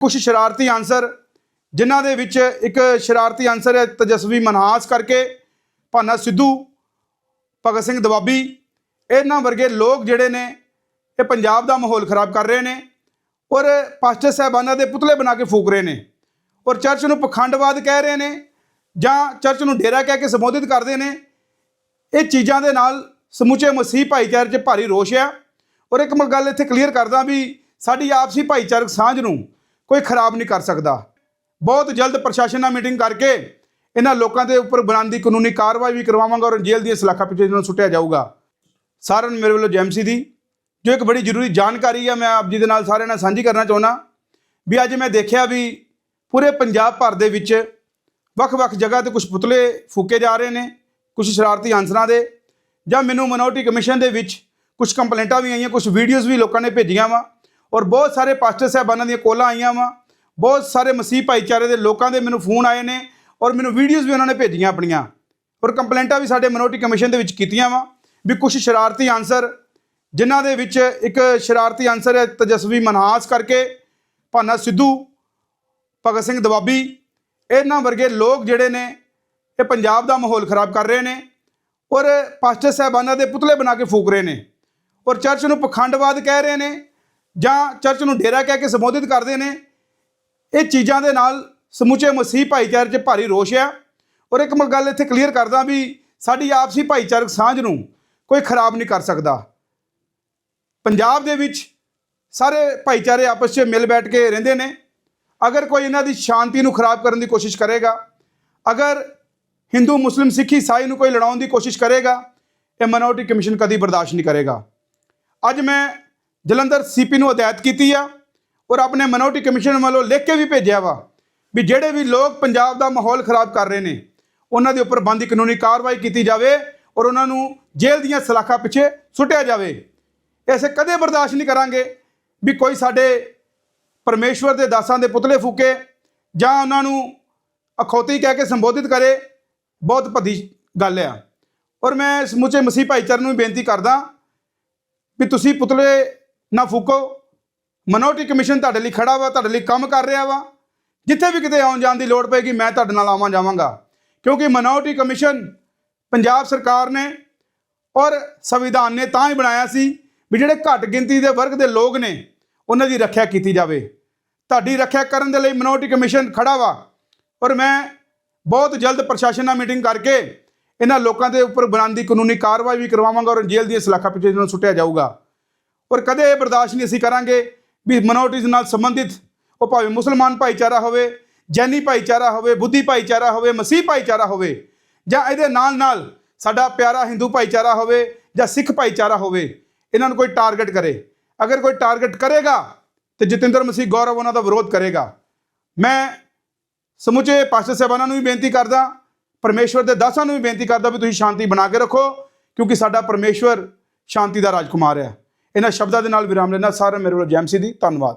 ਕੁਝ ਸ਼ਰਾਰਤੀ ਆਨਸਰ ਜਿਨ੍ਹਾਂ ਦੇ ਵਿੱਚ ਇੱਕ ਸ਼ਰਾਰਤੀ ਆਨਸਰ ਹੈ ਤਜਸਵੀ ਮਨਹਾਸ ਕਰਕੇ, ਭਾਨਾ ਸਿੱਧੂ, ਭਗਤ ਸਿੰਘ ਦਵਾਬੀ ਇਹਨਾਂ ਵਰਗੇ ਲੋਕ ਜਿਹੜੇ ਨੇ, ਇਹ ਪੰਜਾਬ ਦਾ ਮਾਹੌਲ ਖਰਾਬ ਕਰ ਰਹੇ ਨੇ ਔਰ ਪਾਸਟਰ ਸਾਹਿਬਾਨਾਂ ਦੇ ਪੁਤਲੇ ਬਣਾ ਕੇ ਫੂਕ ਰਹੇ ਨੇ ਔਰ ਚਰਚ ਨੂੰ ਪਖੰਡਵਾਦ ਕਹਿ ਰਹੇ ਨੇ ਜਾਂ ਚਰਚ ਨੂੰ ਡੇਰਾ ਕਹਿ ਕੇ ਸੰਬੋਧਿਤ ਕਰਦੇ ਨੇ, ਇਹ ਚੀਜ਼ਾਂ ਦੇ ਨਾਲ ਸਮੁੱਚੇ ਮਸੀਹ ਭਾਈਚਾਰੇ 'ਚ ਭਾਰੀ ਰੋਸ਼ ਆ ਔਰ ਇੱਕ ਮੈਂ ਗੱਲ ਇੱਥੇ ਕਲੀਅਰ ਕਰਦਾ ਵੀ ਸਾਡੀ ਆਪਸੀ ਭਾਈਚਾਰਕ ਸਾਂਝ ਨੂੰ ਕੋਈ ਖਰਾਬ ਨਹੀਂ ਕਰ ਸਕਦਾ। ਬਹੁਤ ਜਲਦ ਪ੍ਰਸ਼ਾਸਨ ਨਾਲ ਮੀਟਿੰਗ ਕਰਕੇ ਇਹਨਾਂ ਲੋਕਾਂ ਦੇ ਉੱਪਰ ਬਣਾਉਂਦੀ ਕਾਨੂੰਨੀ ਕਾਰਵਾਈ ਵੀ ਕਰਵਾਵਾਂਗਾ ਔਰ ਜੇਲ੍ਹ ਦੀਆਂ ਸਲਾਖਾਂ ਪਿੱਛੇ ਇਹਨਾਂ ਨੂੰ ਸੁੱਟਿਆ ਜਾਊਗਾ। ਸਾਰਿਆਂ ਨੂੰ ਮੇਰੇ ਵੱਲੋਂ ਜੈਮਸੀ ਦੀ, ਜੋ ਇੱਕ ਬੜੀ ਜ਼ਰੂਰੀ ਜਾਣਕਾਰੀ ਹੈ ਮੈਂ ਆਪ ਜੀ ਦੇ ਨਾਲ ਸਾਰਿਆਂ ਨਾਲ ਸਾਂਝੀ ਕਰਨਾ ਚਾਹੁੰਦਾ ਵੀ ਅੱਜ ਮੈਂ ਦੇਖਿਆ ਵੀ ਪੂਰੇ ਪੰਜਾਬ ਭਰ ਦੇ ਵਿੱਚ ਵੱਖ-ਵੱਖ ਜਗ੍ਹਾ ਤੇ ਕੁਝ ਪੁਤਲੇ ਫੂਕੇ ਜਾ ਰਹੇ ਨੇ ਕੁਝ ਸ਼ਰਾਰਤੀ ਅਨਸਰਾਂ ਦੇ ਜਾਂ ਮੈਨੂੰ ਮਿਨੋਰਟੀ ਕਮਿਸ਼ਨ ਦੇ ਵਿੱਚ ਕੁਝ ਕੰਪਲੇਂਟਾਂ ਵੀ ਆਈਆਂ ਕੁਝ ਵੀਡੀਓਜ਼ ਵੀ ਲੋਕਾਂ ਨੇ ਭੇਜੀਆਂ ਵਾ। ਔਰ ਬਹੁਤ ਸਾਰੇ ਪਾਸਟਰ ਸਾਹਿਬਾਨਾਂ ਦੀਆਂ ਕੋਲਾਂ ਆਈਆਂ ਵਾ। ਬਹੁਤ ਸਾਰੇ ਮਸੀਹ ਭਾਈਚਾਰੇ ਦੇ ਲੋਕਾਂ ਦੇ ਮੈਨੂੰ ਫੋਨ ਆਏ ਨੇ ਔਰ ਮੈਨੂੰ ਵੀਡੀਓਜ਼ ਵੀ ਉਹਨਾਂ ਨੇ ਭੇਜੀਆਂ ਆਪਣੀਆਂ। ਔਰ ਕੰਪਲੇਂਟਾਂ ਵੀ ਸਾਡੇ ਮਿਨੋਰਟੀ ਕਮਿਸ਼ਨ ਦੇ ਵਿੱਚ ਕੀਤੀਆਂ ਵਾ ਵੀ ਕੁਝ ਸ਼ਰਾਰਤੀ ਆਨਸਰ ਜਿਨ੍ਹਾਂ ਦੇ ਵਿੱਚ ਇੱਕ ਸ਼ਰਾਰਤੀ ਆਨਸਰ ਹੈ ਤਜਸਵੀ ਮਨਹਾਸ ਕਰਕੇ, ਭਾਨਾ ਸਿੱਧੂ, ਭਗਤ ਸਿੰਘ ਦਵਾਬੀ, ਇਹਨਾਂ ਵਰਗੇ ਲੋਕ ਜਿਹੜੇ ਨੇ, ਇਹ ਪੰਜਾਬ ਦਾ ਮਾਹੌਲ ਖਰਾਬ ਕਰ ਰਹੇ ਨੇ ਔਰ ਪਾਸਟਰ ਸਾਹਿਬਾਨਾਂ ਦੇ ਪੁਤਲੇ ਬਣਾ ਕੇ ਫੂਕ ਰਹੇ ਨੇ। ਔਰ ਚਰਚ ਨੂੰ ਪਖੰਡਵਾਦ ਕਹਿ ਰਹੇ ਨੇ ਜਾਂ ਚਰਚ ਨੂੰ ਡੇਰਾ ਕਹਿ ਕੇ ਸੰਬੋਧਿਤ ਕਰਦੇ ਨੇ, ਇਹ ਚੀਜ਼ਾਂ ਦੇ ਨਾਲ ਸਮੁੱਚੇ ਮਸੀਹ ਭਾਈਚਾਰੇ 'ਚ ਭਾਰੀ ਰੋਸ਼ ਆ। ਔਰ ਇੱਕ ਮੈਂ ਗੱਲ ਇੱਥੇ ਕਲੀਅਰ ਕਰਦਾ ਵੀ ਸਾਡੀ ਆਪਸੀ ਭਾਈਚਾਰਕ ਸਾਂਝ ਨੂੰ ਕੋਈ ਖਰਾਬ ਨਹੀਂ ਕਰ ਸਕਦਾ। ਪੰਜਾਬ ਦੇ ਵਿੱਚ ਸਾਰੇ ਭਾਈਚਾਰੇ ਆਪਸ 'ਚ ਮਿਲ ਬੈਠ ਕੇ ਰਹਿੰਦੇ ਨੇ। ਅਗਰ ਕੋਈ ਇਹਨਾਂ ਦੀ ਸ਼ਾਂਤੀ ਨੂੰ ਖਰਾਬ ਕਰਨ ਦੀ ਕੋਸ਼ਿਸ਼ ਕਰੇਗਾ, ਅਗਰ ਹਿੰਦੂ, ਮੁਸਲਿਮ, ਸਿੱਖ, ਈਸਾਈ ਨੂੰ ਕੋਈ ਲੜਾਉਣ ਦੀ ਕੋਸ਼ਿਸ਼ ਕਰੇਗਾ, ਇਹ ਮਿਨੋਰਟੀ ਕਮਿਸ਼ਨ ਕਦੀ ਬਰਦਾਸ਼ਤ ਨਹੀਂ ਕਰੇਗਾ। ਅੱਜ ਮੈਂ ਜਲੰਧਰ ਸੀਪੀ ਨੂੰ ਹਦਾਇਤ ਕੀਤੀ ਆ ਔਰ ਆਪਣੇ ਮਿਨੋਰਟੀ ਕਮਿਸ਼ਨ ਵੱਲੋਂ ਲਿਖ ਕੇ ਵੀ ਭੇਜਿਆ ਵਾ ਵੀ ਜਿਹੜੇ ਵੀ ਲੋਕ ਪੰਜਾਬ ਦਾ ਮਾਹੌਲ ਖਰਾਬ ਕਰ ਰਹੇ ਨੇ, ਉਹਨਾਂ ਦੇ ਉੱਪਰ ਬੰਦੀ ਕਾਨੂੰਨੀ ਕਾਰਵਾਈ ਕੀਤੀ ਜਾਵੇ ਔਰ ਉਹਨਾਂ ਨੂੰ ਜੇਲ੍ਹ ਦੀਆਂ ਸਲਾਖਾਂ ਪਿੱਛੇ ਸੁੱਟਿਆ ਜਾਵੇ। ਐਸੇ ਕਦੇ ਬਰਦਾਸ਼ਤ ਨਹੀਂ ਕਰਾਂਗੇ ਵੀ ਕੋਈ ਸਾਡੇ ਪਰਮੇਸ਼ਵਰ ਦੇ ਦਾਸਾਂ ਦੇ ਪੁਤਲੇ ਫੂਕੇ ਜਾਂ ਉਹਨਾਂ ਨੂੰ ਅਖੌਤੀ ਕਹਿ ਕੇ ਸੰਬੋਧਿਤ ਕਰੇ, ਬਹੁਤ ਭੱਦੀ ਗੱਲ ਆ। ਔਰ ਮੈਂ ਸਮੁੱਚੇ ਮਸੀਹ ਭਾਈਚਾਰੇ ਨੂੰ ਵੀ ਬੇਨਤੀ ਕਰਦਾ ਵੀ ਤੁਸੀਂ ਪੁਤਲੇ ਨਾ ਫੂਕੋ। ਮਨੋਰਟੀ ਕਮਿਸ਼ਨ ਤੁਹਾਡੇ ਲਈ ਖੜਾ ਵਾ, ਤੁਹਾਡੇ ਲਈ ਕੰਮ ਕਰ ਰਿਹਾ ਵਾ। ਜਿੱਥੇ ਵੀ ਕਿਤੇ ਆਉਣ ਜਾਣ ਦੀ ਲੋੜ ਪਏਗੀ, ਮੈਂ ਤੁਹਾਡੇ ਨਾਲ ਆਵਾਂ ਜਾਵਾਂਗਾ। ਕਿਉਂਕਿ ਮਨੋਰਟੀ ਕਮਿਸ਼ਨ ਪੰਜਾਬ ਸਰਕਾਰ ਨੇ ਔਰ ਸੰਵਿਧਾਨ ਨੇ ਤਾਂ ਹੀ ਬਣਾਇਆ ਸੀ ਵੀ ਜਿਹੜੇ ਘੱਟ ਗਿਣਤੀ ਦੇ ਵਰਗ ਦੇ ਲੋਕ ਨੇ, ਉਹਨਾਂ ਦੀ ਰੱਖਿਆ ਕੀਤੀ ਜਾਵੇ। ਤੁਹਾਡੀ ਰੱਖਿਆ ਕਰਨ ਦੇ ਲਈ ਮਨੋਰਟੀ ਕਮਿਸ਼ਨ ਖੜਾ ਵਾ। ਔਰ ਮੈਂ ਬਹੁਤ ਜਲਦ ਪ੍ਰਸ਼ਾਸਨ ਨਾਲ ਮੀਟਿੰਗ ਕਰਕੇ ਇਹਨਾਂ ਲੋਕਾਂ ਦੇ ਉੱਪਰ ਬਣਾਉਣ ਦੀ ਕਾਨੂੰਨੀ ਕਾਰਵਾਈ ਵੀ ਕਰਵਾਵਾਂਗਾ ਔਰ ਜੇਲ੍ਹ ਦੀਆਂ ਸਲਾਖਾਂ ਪਿੱਛੇ ਇਹਨਾਂ ਨੂੰ ਸੁੱਟਿਆ ਜਾਊਗਾ। ਔਰ ਕਦੇ ਇਹ ਬਰਦਾਸ਼ਤ ਨਹੀਂ ਅਸੀਂ ਕਰਾਂਗੇ ਵੀ ਮਿਨੋਰਟੀਜ਼ ਨਾਲ ਸੰਬੰਧਿਤ ਉਹ ਭਾਵੇਂ ਮੁਸਲਮਾਨ ਭਾਈਚਾਰਾ ਹੋਵੇ, ਜੈਨੀ ਭਾਈਚਾਰਾ ਹੋਵੇ, ਬੁੱਧੀ ਭਾਈਚਾਰਾ ਹੋਵੇ, ਮਸੀਹ ਭਾਈਚਾਰਾ ਹੋਵੇ, ਜਾਂ ਇਹਦੇ ਨਾਲ ਨਾਲ ਸਾਡਾ ਪਿਆਰਾ ਹਿੰਦੂ ਭਾਈਚਾਰਾ ਹੋਵੇ ਜਾਂ ਸਿੱਖ ਭਾਈਚਾਰਾ ਹੋਵੇ, ਇਹਨਾਂ ਨੂੰ ਕੋਈ ਟਾਰਗੇਟ ਕਰੇ। ਅਗਰ ਕੋਈ ਟਾਰਗੇਟ ਕਰੇਗਾ ਤੇ ਜਤਿੰਦਰ ਮਸੀਹ ਗੌਰਵ ਉਹਨਾਂ ਦਾ ਵਿਰੋਧ ਕਰੇਗਾ। ਮੈਂ ਸਮੁੱਚੇ ਪਾਸਟਰ ਸਾਹਿਬਾਨਾਂ ਨੂੰ ਵੀ ਬੇਨਤੀ ਕਰਦਾ, ਪਰਮੇਸ਼ਵਰ ਦੇ ਦਾਸਾਂ ਨੂੰ ਵੀ ਬੇਨਤੀ ਕਰਦਾ ਵੀ ਤੁਸੀਂ ਸ਼ਾਂਤੀ ਬਣਾ ਕੇ ਰੱਖੋ, ਕਿਉਂਕਿ ਸਾਡਾ ਪਰਮੇਸ਼ਵਰ ਸ਼ਾਂਤੀ ਦਾ ਰਾਜਕੁਮਾਰ ਹੈ। ਇਹਨਾਂ ਸ਼ਬਦਾਂ ਦੇ ਨਾਲ ਵਿਰਾਮ ਲੈਣਾ ਸਾਰਿਆਂ ਮੇਰੇ ਵੱਲੋਂ ਜੈਮਸੀ ਦੀ ਧੰਨਵਾਦ।